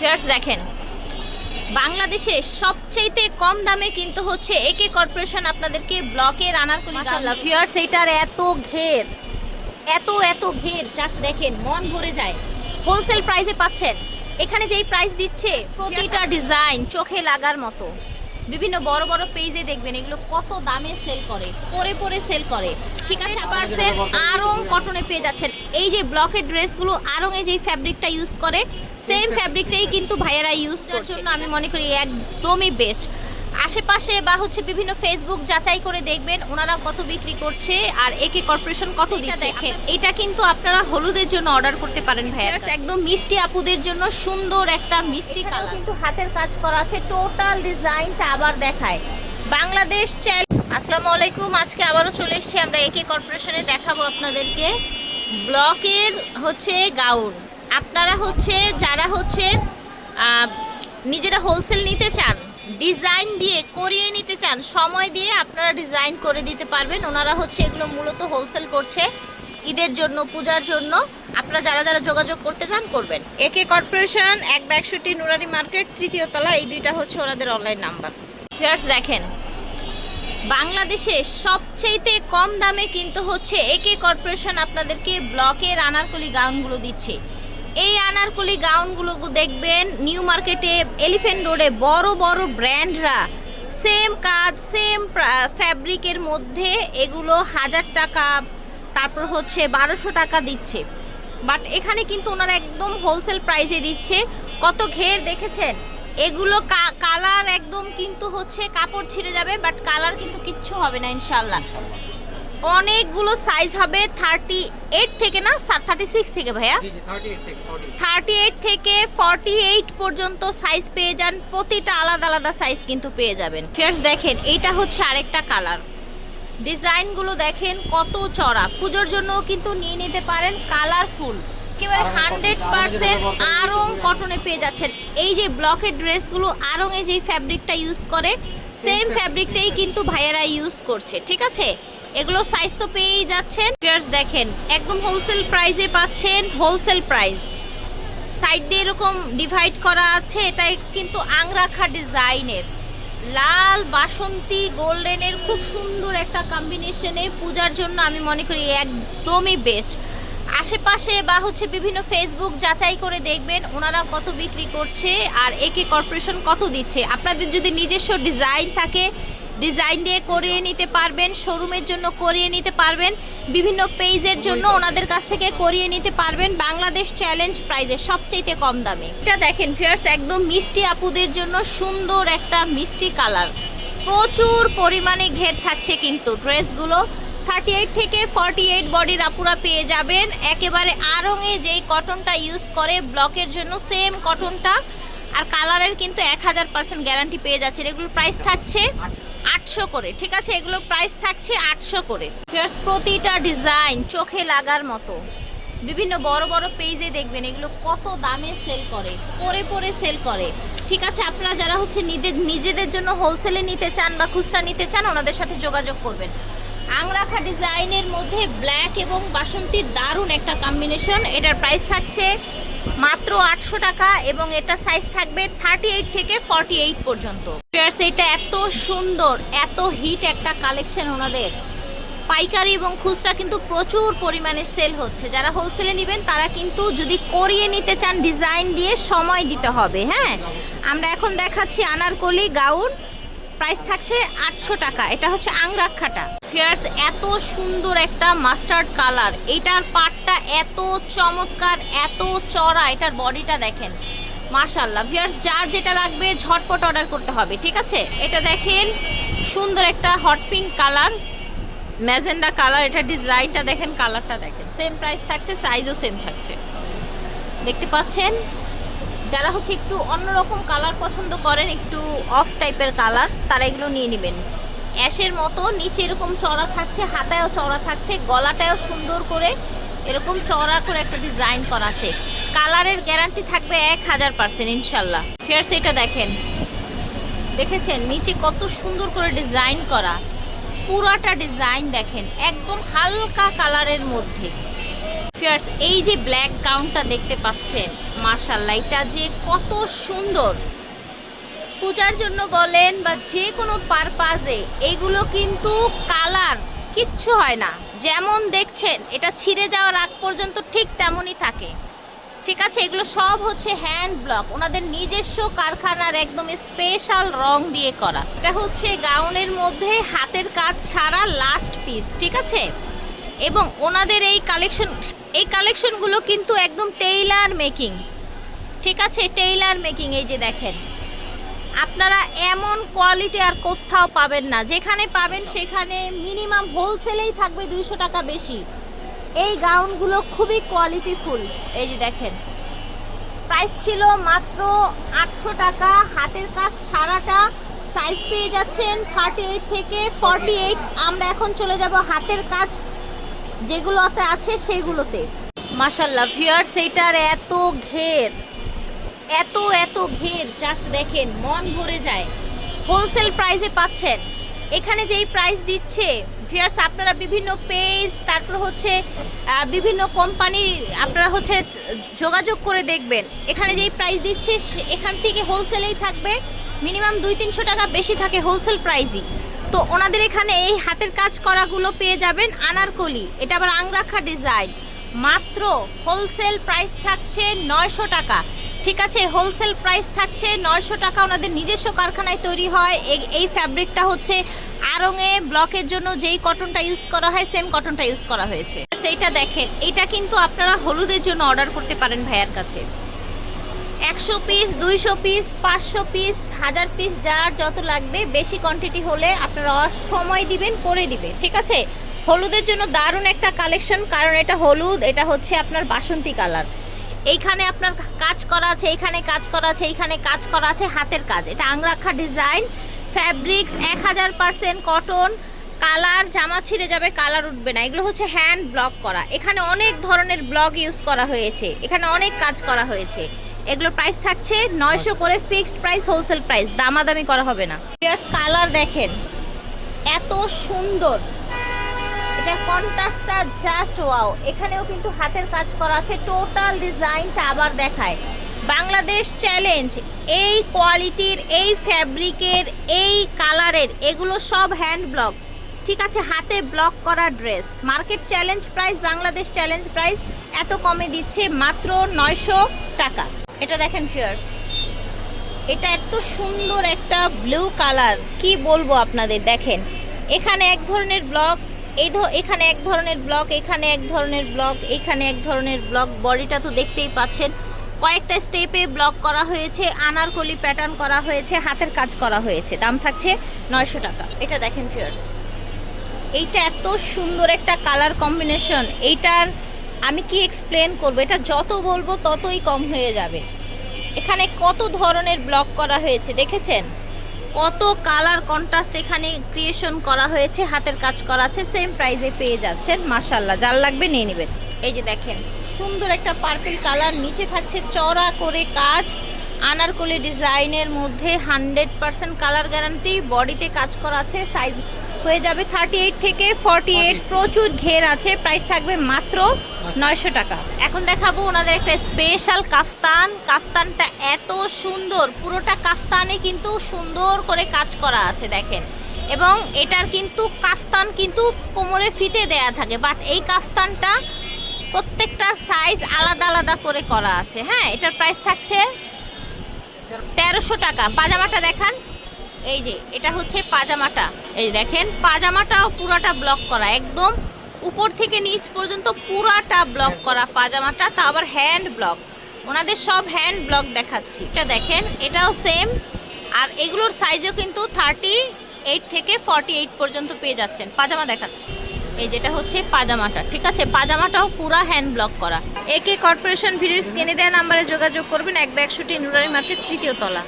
Fairs দেখেন। বাংলাদেশে সবচেয়ে কম দামে কিন্তু হচ্ছে একে কর্পোরেশন আপনাদেরকে ব্লকের আনারকলি মাশাআল্লাহ ফিয়ার্স এটার এত ঘের এত এত ঘের জাস্ট দেখেন মন ভরে যায়। হোলসেল প্রাইসে পাচ্ছেন। এখানে যেই প্রাইস দিচ্ছে প্রতিটা ডিজাইন চোখে লাগার মতো। বিভিন্ন বড় বড় পেজে দেখবেন এগুলো কত দামে সেল করে পরে পরে সেল করে। ঠিক আছে পার্সেন্ট আরং কটনে পেয়ে যাচ্ছেন। এই যে ব্লকের ড্রেসগুলো আরং এ যে ফ্যাব্রিকটা ইউজ করে সেম ফ্যাব্রিকটাই কিন্তু ভাইয়েরা ইউজ করার জন্য আমি মনে করি একদমই বেস্ট আশেপাশে বা হচ্ছে বিভিন্ন ফেসবুক যাচাই করে দেখবেন ওনারা কত বিক্রি করছে আর একে কর্পোরেশন কত দিচ্ছে দেখেন। এটা কিন্তু আপনারা হলুদের জন্য অর্ডার করতে পারেন ভাইয়া একদম। মিষ্টি আপুদের জন্য সুন্দর একটা মিষ্টি কালার। কিন্তু হাতের কাজ করা আছে টোটাল ডিজাইনটা আবার দেখায়। বাংলাদেশ চ্যাল আসসালামু আলাইকুম আজকে আবারও চলে এসেছি। আমরা একে কর্পোরেশনে দেখাবো আপনাদেরকে। ব্লকের হচ্ছে গাউন। আপনারা হচ্ছে, যারা হচ্ছে নিজেরা হোলসেল নিতে চান ডিজাইন দিয়ে করিয়ে নিতে চান, সময় দিয়ে আপনারা ডিজাইন করে দিতে পারবেন। ওনারা হচ্ছে এগুলো মূলত হোলসেল করছে ঈদের জন্য, পূজার জন্য। আপনারা যারা যারা যোগাযোগ করতে চান, করবেন। একে কর্পোরেশন, এক ব্যাগশুটি নুরারি মার্কেট, তৃতীয় তলা, এই দুইটা হচ্ছে ওনাদের অনলাইন নাম্বার ফেয়ার্স দেখেন, বাংলাদেশে সবচেয়ে কম দামে কিন্তু হচ্ছে একে কর্পোরেশন আপনাদেরকে ব্লকের আনারকলি গাউনগুলো দিচ্ছে। এই আনারকলি গাউনগুলো দেখবেন নিউ মার্কেটে এলিফেন্ট রোডে বড় বড় ব্র্যান্ডরা সেম কাজ সেম ফ্যাব্রিকের মধ্যে এগুলো হাজার টাকা, তারপর হচ্ছে বারোশো টাকা দিচ্ছে। বাট এখানে কিন্তু ওনারা একদম হোলসেল প্রাইসে দিচ্ছে। কত ঘের দেখেছেন? এগুলো কালার একদম কিন্তু হচ্ছে কাপড় ছিঁড়ে যাবে বাট কালার কিন্তু কিচ্ছু হবে না ইনশাল্লাহ অনেকগুলো সাইজ হবে থার্টি এইট থেকে না? থার্টি সিক্স থেকে ভাইয়া? থার্টি এইট থেকে ফর্টি এইট পর্যন্ত সাইজ পেয়ে যান। প্রতিটা আলাদা আলাদা সাইজ কিন্তু পেয়ে যাবেন। ফেয়ার্স দেখেন এইটা হচ্ছে আরেকটা কালার ডিজাইনগুলো দেখেন কত চড়া। পুজোর জন্য কিন্তু নিয়ে নিতে পারেন কালারফুল একেবারে হান্ড্রেড পার্সেন্ট আরং কটনে পেয়ে যাচ্ছেন। এই যে ব্লকের ড্রেসগুলো আরং এ যে ফ্যাব্রিকটা ইউজ করে সেম ফ্যাব্রিকটাই কিন্তু ভাইয়েরা ইউজ করছে ঠিক আছে? এগুলো সাইজ তো পেয়েই যাচ্ছেন। দেখেন, একদম হোলসেল প্রাইসে পাচ্ছেন হোলসেল প্রাইস সাইড দিয়ে এরকম ডিভাইড করা আছে, এটা কিন্তু আংরাখা ডিজাইনের লাল বাসন্তী গোল্ডেনের খুব সুন্দর একটা কম্বিনেশনে পূজার জন্য আমি মনে করি একদমই বেস্ট আশেপাশে বা হচ্ছে বিভিন্ন ফেসবুক যাচাই করে দেখবেন ওনারা কত বিক্রি করছে আর একে কর্পোরেশন কত দিচ্ছে। আপনাদের যদি নিজস্ব ডিজাইন থাকে ডিজাইন দিয়ে করিয়ে নিতে পারবেন শোরুমের জন্য করিয়ে নিতে পারবেন বিভিন্ন পেজের জন্য ওনাদের কাছ থেকে করিয়ে নিতে পারবেন বাংলাদেশ চ্যালেঞ্জ প্রাইজে সবচেয়ে কম দামে। এটা দেখেন ফিয়ার্স একদম মিষ্টি আপুদের জন্য সুন্দর একটা মিষ্টি কালার। প্রচুর পরিমাণে ঘের থাকছে কিন্তু ড্রেসগুলো। থার্টি এইট থেকে ফর্টি এইট বডির আপুরা পেয়ে যাবেন। একেবারে আরঙে যেই কটনটা ইউজ করে ব্লকের জন্য সেম কটনটা আর কালারের কিন্তু এক হাজার পার্সেন্ট গ্যারান্টি পেয়ে যাচ্ছেন। এগুলোর প্রাইস থাকছে আটশো করে, ঠিক আছে? এগুলোর প্রাইস থাকছে আটশো করে। ফিয়ার্স প্রতিটা ডিজাইন চোখে লাগার মতো। বিভিন্ন বড় বড় পেজে দেখবেন, এগুলো কত দামে সেল করে, পরে পরে সেল করে। ঠিক আছে, আপনারা যারা হচ্ছে নিজেদের নিজেদের জন্য হোলসেলে নিতে চান বা খুচরা নিতে চান, ওনাদের সাথে যোগাযোগ করবেন। আংরাখা ডিজাইনের মধ্যে ব্ল্যাক এবং বাসন্তীর দারুণ একটা কম্বিনেশন এটার প্রাইস থাকছে মাত্র আটশো টাকা এবং এটা সাইজ থাকবে থার্টি এইট থেকে ফর্টি এইট পর্যন্ত এটা এত সুন্দর, এত হিট একটা কালেকশন ওনাদের। পাইকারি এবং খুচরা কিন্তু প্রচুর পরিমাণে সেল হচ্ছে। যারা হোলসেলে নেবেন, তারা কিন্তু যদি করিয়ে নিতে চান ডিজাইন দিয়ে সময় দিতে হবে হ্যাঁ? আমরা এখন দেখাচ্ছি আনারকলি, গাউন প্রাইস থাকছে আটশো টাকা। এটা হচ্ছে আংরাক্ষাটা। ফিয়ার্স, এত সুন্দর একটা মাস্টার্ড কালার। এটার পাটটা এত চমৎকার, এত চড়া, এটার বডিটা দেখেন। মাশাল্লাহ ভিয়ার্স যার যেটা লাগবে ঝটপট অর্ডার করতে হবে, ঠিক আছে? এটা দেখেন, সুন্দর একটা hot pink colour, magenta colour. এটা ডিজাইনটা দেখেন, কালারটা দেখেন। সেম প্রাইস থাকছে সাইজও সেম থাকছে। দেখতে পাচ্ছেন? যারা হচ্ছে একটু অন্যরকম কালার পছন্দ করেন, একটু অফ টাইপের কালার তারা এগুলো নিয়ে নেবেন। অ্যাশের মতো নিচে এরকম চড়া থাকছে, হাতায়ও চড়া থাকছে গলাটাও সুন্দর করে এরকম চড়া করে একটা ডিজাইন করা আছে। কালারের গ্যারান্টি থাকবে এক হাজার পার্সেন্ট ইনশাল্লাহ। ফেয়ার্স এটা দেখেন। দেখেছেন? নিচে কত সুন্দর করে ডিজাইন করা। পুরাটা ডিজাইন দেখেন, একদম হালকা কালারের মধ্যে। ফিয়ার্স, এই যে ব্ল্যাক গাউনটা দেখতে পাচ্ছেন মাশাল্লাহ এটা যে কত সুন্দর। পূজার জন্য বলেন বা যে কোনো পারপাজে এগুলো কিন্তু কালার কিচ্ছু হয় না। যেমন দেখছেন, এটা ছিঁড়ে যাওয়ার আগ পর্যন্ত ঠিক তেমনই থাকে। ঠিক আছে, এগুলো সব হচ্ছে হ্যান্ড ব্লক, ওনাদের নিজস্ব কারখানার একদম স্পেশাল রং দিয়ে করা। এটা হচ্ছে গাউনের মধ্যে হাতের কাজ ছাড়া লাস্ট পিস ঠিক আছে? এবং ওনাদের এই কালেকশন এই কালেকশনগুলো কিন্তু একদম টেইলার মেকিং ঠিক আছে? টেইলার মেকিং এই যে দেখেন। আপনারা এমন কোয়ালিটি আর কোথাও পাবেন না। যেখানে পাবেন সেখানে মিনিমাম হোলসেলেই থাকবে দুইশো টাকা বেশি। এই গাউনগুলো খুবই কোয়ালিটিফুল এই যে দেখেন। প্রাইস ছিল মাত্র আটশো টাকা। হাতের কাজ ছাড়াটা সাইজ পেয়ে যাচ্ছেন থার্টি এইট থেকে ফর্টি এইট আমরা এখন চলে যাব হাতের কাজ যেগুলোতে আছে সেগুলোতে। মাসাল্লাহ ভিয়ার সেইটার এত ঘের, এত এত ঘের জাস্ট দেখেন, মন ভরে যায়। হোলসেল প্রাইসে পাচ্ছেন। এখানে যেই প্রাইস দিচ্ছে ভিয়ার্স আপনারা বিভিন্ন পেজ তারপর হচ্ছে বিভিন্ন কোম্পানি আপনারা হচ্ছে, যোগাযোগ করে দেখবেন। এখানে যেই প্রাইস দিচ্ছে এখান থেকে হোলসেলেই থাকবে। মিনিমাম দুই তিনশো টাকা বেশি থাকে হোলসেল প্রাইসই তো ওনাদের এখানে এই হাতের কাজ করাগুলো পেয়ে যাবেন আনারকলি। এটা আবার আংরাখা ডিজাইন। মাত্র হোলসেল প্রাইস থাকছে নয়শো টাকা। ঠিক আছে, হোলসেল প্রাইস থাকছে নয়শো টাকা। ওনাদের নিজস্ব কারখানায় তৈরি হয়। এই- ফ্যাব্রিকটা হচ্ছে আরঙে ব্লকের জন্য যেই কটনটা ইউজ করা হয় সেম কটনটা ইউজ করা হয়েছে। সেইটা দেখেন এটা কিন্তু আপনারা হলুদের জন্য অর্ডার করতে পারেন ভাইয়ার কাছে। একশো পিস দুইশো পিস পাঁচশো পিস হাজার পিস যার যত লাগবে, বেশি কোয়ান্টিটি হলে আপনারা সময় দিবেন, করে দিবে ঠিক আছে? হলুদের জন্য দারুণ একটা কালেকশন কারণ এটা হলুদ, এটা হচ্ছে আপনার বাসন্তী কালার এইখানে আপনার কাজ করা আছে, এইখানে কাজ করা আছে, এইখানে কাজ করা আছে, হাতের কাজ। এটা আংরাখা ডিজাইন ফ্যাব্রিক্স এক হাজার পার্সেন্ট কটন কালার জামা ছিঁড়ে যাবে কালার উঠবে না। এগুলো হচ্ছে হ্যান্ড ব্লক করা। এখানে অনেক ধরনের ব্লক ইউজ করা হয়েছে। এখানে অনেক কাজ করা হয়েছে। এগুলোর প্রাইস থাকছে নয়শো করে ফিক্সড প্রাইস হোলসেল প্রাইস দামাদামি করা হবে না। কালার দেখেন। এত সুন্দর। এটার কন্ট্রাস্টটা জাস্ট ওয়াও এখানেও কিন্তু হাতের কাজ করা আছে। টোটাল ডিজাইনটা আবার দেখায়। বাংলাদেশ চ্যালেঞ্জ এই কোয়ালিটির এই ফ্যাব্রিকের এই কালারের এগুলো সব হ্যান্ড ব্লক ঠিক আছে, হাতে ব্লক করা dress market challenge price Bangladesh challenge price এত কমে দিচ্ছে মাত্র নয়শো টাকা। এটা দেখেন ফিয়ার্স এটা এত সুন্দর একটা ব্লু কালার কি বলব আপনাদের, দেখেন। এখানে এক ধরনের ব্লক এই এখানে এক ধরনের ব্লক এখানে এক ধরনের ব্লক এখানে এক ধরনের ব্লক বডিটা তো দেখতেই পাচ্ছেন। কয়েকটা স্টেপে ব্লক করা হয়েছে, আনারকলি প্যাটার্ন করা হয়েছে, হাতের কাজ করা হয়েছে। দাম থাকছে নয়শো টাকা। এটা দেখেন ফিয়ার্স এইটা এত সুন্দর একটা কালার কম্বিনেশন এইটার আমি কি এক্সপ্লেন করব? এটা যত বলব ততই কম হয়ে যাবে। এখানে কত ধরনের ব্লক করা হয়েছে দেখেছেন? কত কালার কন্ট্রাস্ট এখানে ক্রিয়েশন করা হয়েছে, হাতের কাজ করা আছে সেম প্রাইজে পেয়ে যাচ্ছেন মাশাল্লাহ যার লাগবে নিয়ে নেবেন। এই যে দেখেন, সুন্দর একটা পার্পল কালার নিচে থাকছে চড়া করে কাজ, আনারকলি ডিজাইনের মধ্যে হান্ড্রেড পার্সেন্ট কালার গ্যারান্টি বডিতে কাজ করা আছে সাইজ হয়ে যাবে থার্টি এইট থেকে ফর্টি এইট প্রচুর ঘের আছে। প্রাইস থাকবে মাত্র নয়শো টাকা। এখন দেখাবো ওনাদের একটা স্পেশাল কাফতান। কাফতানটা এত সুন্দর। পুরোটা কাফতানে কিন্তু সুন্দর করে কাজ করা আছে দেখেন। এবং এটার কিন্তু কাফতান কিন্তু কোমরে ফিতে দেয়া থাকে। বাট এই কাফতানটা প্রত্যেকটা সাইজ আলাদা আলাদা করে করা আছে। হ্যাঁ এটার প্রাইস থাকছে তেরোশো টাকা। পাজামাটা দেখান। এই যে, এটা হচ্ছে পাজামাটা। এই দেখেন পাজামাটাও পুরাটা ব্লক করা, একদম উপর থেকে নিচ পর্যন্ত পুরাটা ব্লক করা পাজামাটা, তা আবার হ্যান্ড ব্লক ওনাদের সব হ্যান্ড ব্লক দেখাচ্ছি। এটা দেখেন, এটাও সেম আর এগুলোর সাইজও কিন্তু থার্টি এইট থেকে ফর্টি এইট পর্যন্ত পেয়ে যাচ্ছেন। পাজামা দেখান। এই যেটা হচ্ছে পাজামাটা, ঠিক আছে? পাজামাটাও পুরা হ্যান্ড ব্লক করা। একে কর্পোরেশন ভিড়ের স্ক্রিনে দেওয়া নাম্বারে যোগাযোগ করবেন, এক একশোটি নুরারি মার্কেট তৃতীয় তলা।